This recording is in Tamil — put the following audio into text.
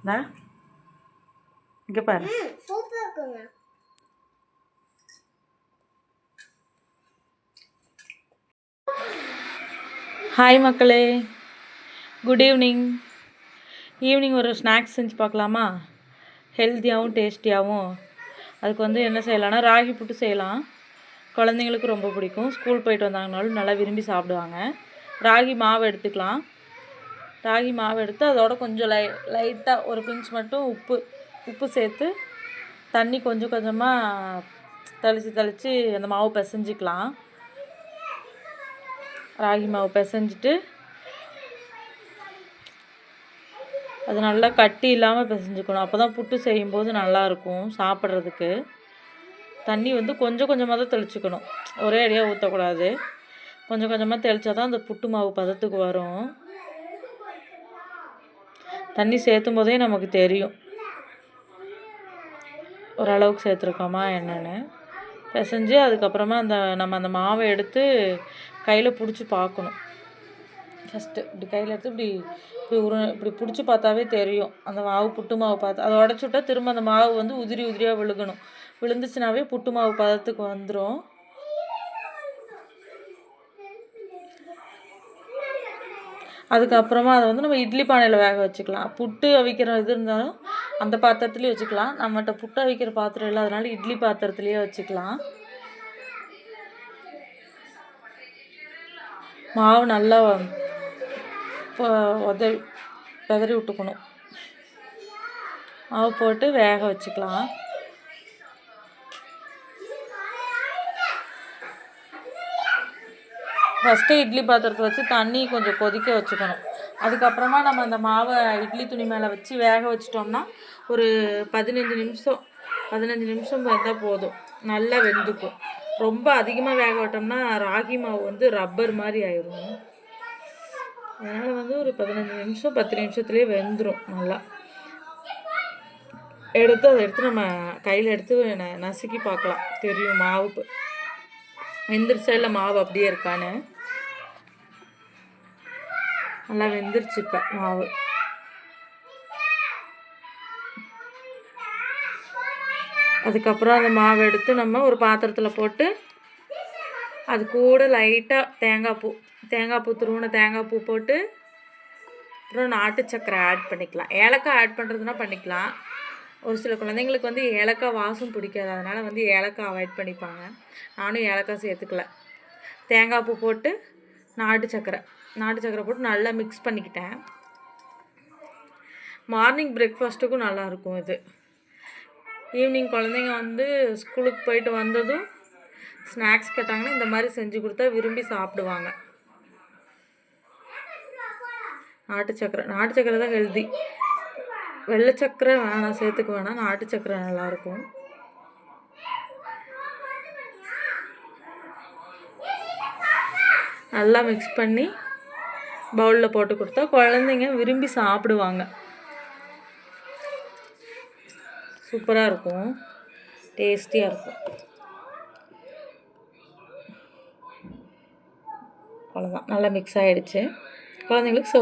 இந்தா இங்கே பாரு ஹாய் மக்களே குட் ஈவினிங் ஈவினிங் ஒரு ஸ்நாக்ஸ் செஞ்சு பார்க்கலாமா? ஹெல்த்தியாகவும் டேஸ்டியாகவும் அதுக்கு வந்து என்ன செய்யலாம்னா ராகி புட்டு செய்யலாம். குழந்தைங்களுக்கு ரொம்ப பிடிக்கும். ஸ்கூல் போயிட்டு வந்தாங்கனாலும் நல்லா விரும்பி சாப்பிடுவாங்க. ராகி மாவு எடுத்துக்கலாம். ராகி மாவு எடுத்து அதோட கொஞ்சம் லை லைட்டாக ஒரு பிஞ்ச் மட்டும் உப்பு உப்பு சேர்த்து தண்ணி கொஞ்சம் கொஞ்சமாக தெளித்து தெளித்து அந்த மாவு பிசைஞ்சிக்கலாம். ராகி மாவு பிசைஞ்சிட்டு அது நல்லா கட்டி இல்லாமல் பிசைஞ்சுக்கணும். அப்போ தான் புட்டு செய்யும்போது நல்லாயிருக்கும் சாப்பிட்றதுக்கு. தண்ணி வந்து கொஞ்சம் கொஞ்சமாக தான் தெளிச்சுக்கணும். ஒரே அடியாக ஊற்றக்கூடாது கொஞ்சம் கொஞ்சமாக தெளித்தா தான் அந்த புட்டு மாவு பதத்துக்கு வரும். தண்ணி சேர்த்தும் போதே நமக்கு தெரியும். ஓரளவுக்கு சேர்த்துருக்கோமா என்னென்னு. பிசைஞ்சு அதுக்கப்புறமா அந்த நம்ம அந்த மாவை எடுத்து கையில் பிடிச்சி பார்க்கணும். ஃபஸ்ட்டு இப்படி கையில் எடுத்து இப்படி இப்படி உரு இப்படி பிடிச்சி பார்த்தாவே தெரியும். அந்த மாவு புட்டு மாவு பார்த்து அதை உடச்சி விட்டா திரும்ப அந்த மாவு வந்து உதிரி உதிரியாக விழுகணும். விழுந்துச்சுனாவே புட்டு மாவு பதத்துக்கு வந்துடும் அதுக்கப்புறமா அதை வந்து நம்ம இட்லி பானையில் வேக வச்சுக்கலாம். புட்டு அவிக்கிற இது இருந்தாலும் அந்த பாத்திரத்துலேயே வச்சுக்கலாம். நம்மகிட்ட புட்டு அவிக்கிற பாத்திரம் இல்லை அதனால இட்லி பாத்திரத்துலேயே வச்சுக்கலாம். மாவு நல்லா உதவி பெதறி விட்டுக்கணும். மாவு போட்டு வேக வச்சுக்கலாம். ஃபஸ்ட்டு இட்லி பாத்திரத்தை வச்சு தண்ணி கொஞ்சம் கொதிக்க வச்சுக்கணும். அதுக்கப்புறமா நம்ம அந்த மாவை இட்லி துணி மேலே வச்சு வேக வச்சிட்டோம்னா ஒரு பதினஞ்சு நிமிஷம் பதினஞ்சு நிமிஷம் வந்தால் போதும். நல்லா வெந்துக்கும். ரொம்ப அதிகமாக வேக விட்டோம்னா ராகி மாவு வந்து ரப்பர் மாதிரி ஆயிடும் அதனால் வந்து ஒரு பதினஞ்சு நிமிஷம் பத்து நிமிஷத்துலேயே வெந்துடும் நல்லா. எடுத்து அதை எடுத்து நம்ம கையில் எடுத்து ந நசுக்கி பார்க்கலாம். தெரியும் மாவு வெந்துருச்சா இல்லை மாவு அப்படியே இருக்கான்னு? நல்லா வெந்துருச்சு இப்போ மாவு. அதுக்கப்புறம் அந்த மாவை எடுத்து நம்ம ஒரு பாத்திரத்தில் போட்டு அது கூட லைட்டாக தேங்காய் பூ தேங்காய் பூ துருவின தேங்காய் பூ போட்டு அப்புறம் நாட்டு சக்கரை ஆட் பண்ணிக்கலாம். ஏலக்காய் ஆட் பண்ணுறதுனா பண்ணிக்கலாம். ஒரு சில குழந்தைங்களுக்கு வந்து ஏலக்காய் வாசம் பிடிக்காது. அதனால் வந்து ஏலக்காய் அவாய்ட் பண்ணிப்பாங்க. நானும் ஏலக்காய் சேர்த்துக்கல. தேங்காய் பூ போட்டு நாட்டு சக்கரை. நாட்டு சக்கரை போட்டு நல்லா மிக்ஸ் பண்ணிக்கிட்டேன். மார்னிங் பிரேக்ஃபாஸ்ட்டுக்கும் நல்லாயிருக்கும் இது. ஈவினிங் குழந்தைங்க வந்து ஸ்கூலுக்கு போயிட்டு வந்ததும் ஸ்நாக்ஸ் கேட்டாங்கன்னா இந்த மாதிரி செஞ்சு கொடுத்தா விரும்பி சாப்பிடுவாங்க. நாட்டு சக்கரை. நாட்டு சக்கரை தான் ஹெல்தி வெள்ளை சக்கரை வேணாம் சேர்த்துக்க வேணாம். நாட்டு சக்கரை நல்லாயிருக்கும். நல்லா மிக்ஸ் பண்ணி பவுலில் போட்டு கொடுத்தா குழந்தைங்க விரும்பி சாப்பிடுவாங்க. சூப்பராக இருக்கும். டேஸ்டியாக இருக்கும். அவ்வளோதான் நல்லா மிக்ஸ் ஆகிடுச்சு குழந்தைங்களுக்கு சோ